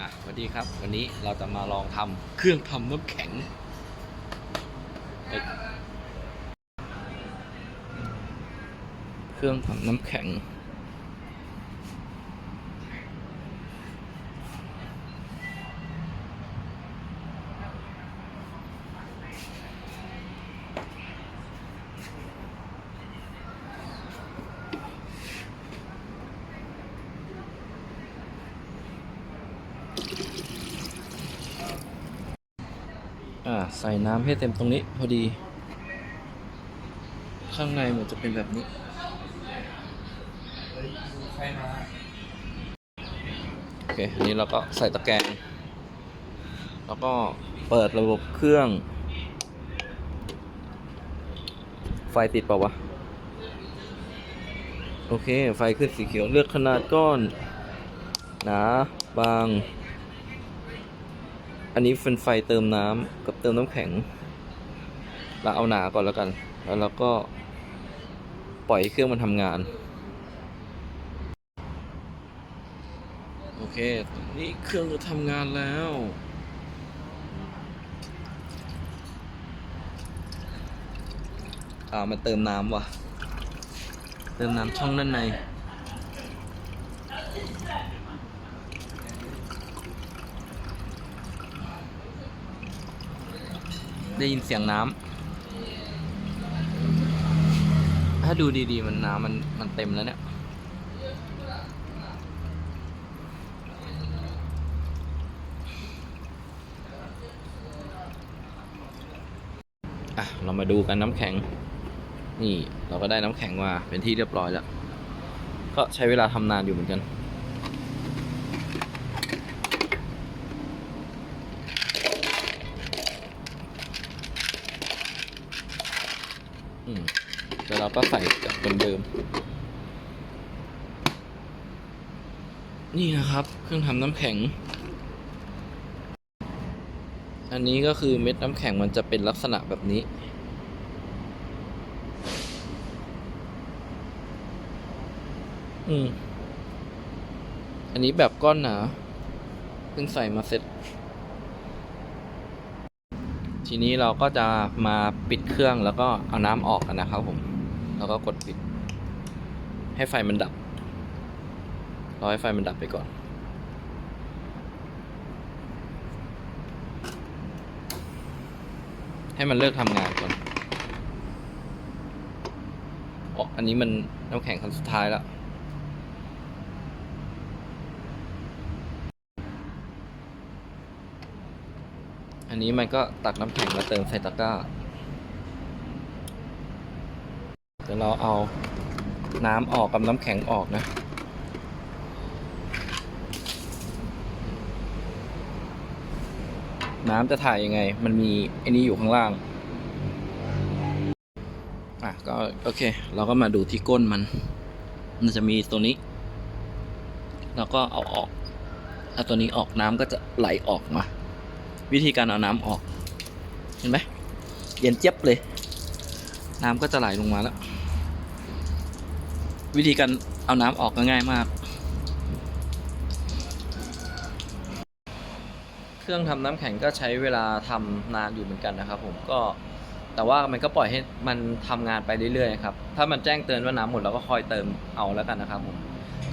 อะสวัสดีครับ วันนี้เราจะมาลองทำเครื่องทำน้ำแข็งเอ้ยเครื่องทำน้ำแข็ง อ่าใส่น้ำให้เต็มตรงนี้พอดี ข้างในมันจะเป็นแบบนี้โอเคอันนี้เราก็ใส่ตะแกรงแล้วก็เปิดระบบเครื่อง ไฟติดเปล่าวะ โอเค ไฟขึ้นสีเขียวเลือกขนาดก้อน หนา บาง อันนี้เป็นไฟเติมน้ำกับเติมน้ำแข็ง เราเอาหนาก่อนแล้วกัน แล้วเราก็ปล่อยเครื่องมันทำงาน โอเค นี่เครื่องจะทำงานแล้วอ่ามันเติมน้ำว่ะ เติมน้ำช่องด้านใน ได้ยินเสียงน้ำ ถ้าดูดีๆ มันน้ำมันมันเต็มแล้วเนี่ย อะ เรามาดูกันน้ำแข็ง นี่เราก็ได้น้ำแข็งมาเป็นที่เรียบร้อยแล้ว ก็ใช้เวลาทำนานอยู่เหมือนกัน อืมแล้วเราก็ใส่กับเดิม นี่นะครับ เครื่องทำน้ำแข็ง อันนี้ก็คือเม็ดน้ำแข็งมันจะเป็นลักษณะแบบนี้ อืม อันนี้แบบก้อนหนาเพิ่งใส่มาเสร็จ ทีนี้เราก็จะมาปิดเครื่องแล้วก็เอาน้ำออกกันนะครับผม แล้วก็กดปิด ให้ไฟมันดับรอให้ไฟมันดับไปก่อน ให้มันเลิกทำงานก่อนอ๋ออันนี้มันน้ำแข็งคันสุดท้ายแล้ว อันนี้มันก็ตักน้ำแข็งมาเติมใส่ตะกร้า เดี๋ยวเราเอาน้ำออกกับน้ำแข็งออกนะ น้ำจะถ่ายยังไง มันมีไอ้นี้อยู่ข้างล่าง อะก็โอเค เราก็มาดูที่ก้นมัน มันจะมีตัวนี้ แล้วก็เอาออก ถ้าตัวนี้ออกน้ำก็จะไหลออกมา วิธีการเอาน้ำออก เห็นไหมเย็นเจี๊ยบเลย น้ำก็จะไหลลงมาแล้ว วิธีการเอาน้ำออกก็ง่ายมาก เครื่องทำน้ำแข็งก็ใช้เวลาทำนานอยู่เหมือนกันนะครับ ผมก็แต่ว่ามันก็ปล่อยให้มันทำงานไปเรื่อยๆครับ ถ้ามันแจ้งเตือนว่าน้ำหมดเราก็คอยเติมเอาแล้วกันนะครับผม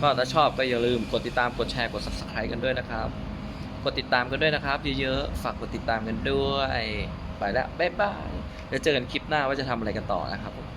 ก็ถ้าชอบก็อย่าลืมกดติดตาม กดแชร์ กด subscribe กันด้วยนะครับ กดติดตามกันด้วยนะครับ เยอะๆ ฝากกดติดตามกันด้วย ไปแล้ว บ๊ายบาย แล้วเจอกันคลิปหน้าว่าจะทำอะไรกันต่อนะครับผม